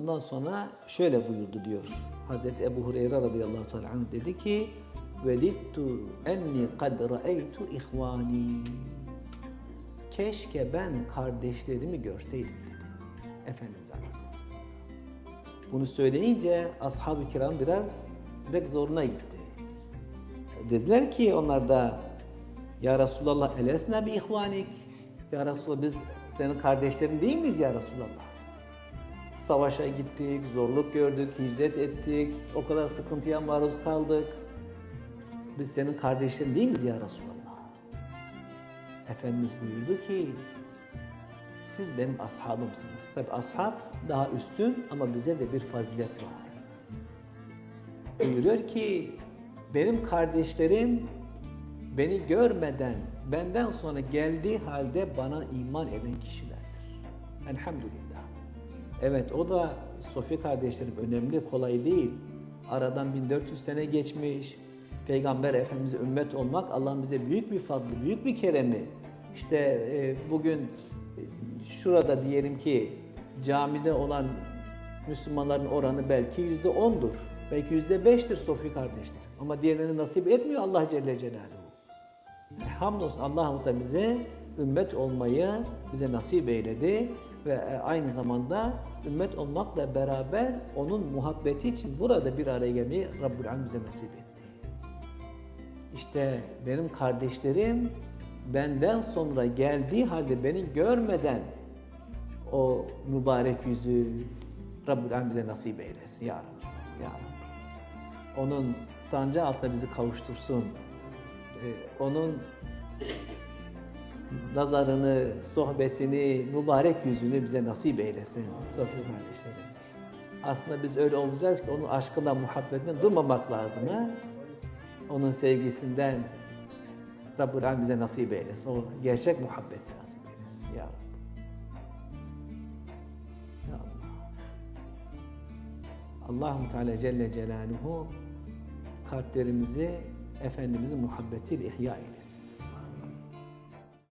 Ondan sonra şöyle buyurdu diyor. Hazreti Ebu Hureyre radıyallahu teala anh dedi ki Vedittu enni kad ra'eytu ihvani Keşke ben kardeşlerimi görseydim dedi. Efendimiz Aleyhisselam. Bunu söyleyince ashab-ı kiram biraz pek zoruna gitti. Dediler ki onlar da Ya Resulallah elesna bi ihvanik Ya Resulallah biz senin kardeşlerin değil miyiz ya Resulallah? Savaşa gittik, zorluk gördük, hicret ettik, o kadar sıkıntıya maruz kaldık. Biz senin kardeşlerin değil miyiz ya Resulallah? Efendimiz buyurdu ki, siz benim ashabımsınız. Tabi ashab daha üstün ama bize de bir fazilet var. Buyuruyor ki, benim kardeşlerim beni görmeden, benden sonra geldiği halde bana iman eden kişilerdir. Elhamdülillah. Evet o da Sofya kardeşlerim önemli, kolay değil. Aradan 1400 sene geçmiş. Peygamber Efendimiz'e ümmet olmak Allah'ın bize büyük bir fadlı, büyük bir keremi. İşte e, bugün e, şurada diyelim ki camide olan Müslümanların oranı belki yüzde ondur. Belki yüzde beştir Sofya kardeşler. Ama diğerlerine nasip etmiyor Allah Celle Celaluhu. Hamdolsun Allah-u bize ümmet olmayı bize nasip eyledi ve e, aynı zamanda ümmet olmakla beraber onun muhabbeti için burada bir araya gelmeyi Rabbül Alem bize nasip etti. İşte benim kardeşlerim benden sonra geldiği halde beni görmeden o mübarek yüzü Rabbül Alem bize nasip eylesin ya Rabbi. Ya Rabbi. Onun sancağı altına bizi kavuştursun. Ee, onun nazarını, sohbetini, mübarek yüzünü bize nasip eylesin. Sofya kardeşlerim. Aslında biz öyle olacağız ki onun aşkından, muhabbetinden durmamak lazım. Ha? Onun sevgisinden Rabbül Alem bize nasip eylesin. O gerçek muhabbeti nasip eylesin. Ya Rabbi. Ya Allah. Allahu Teala Celle Celaluhu kalplerimizi Efendimizin muhabbetiyle ihya eylesin.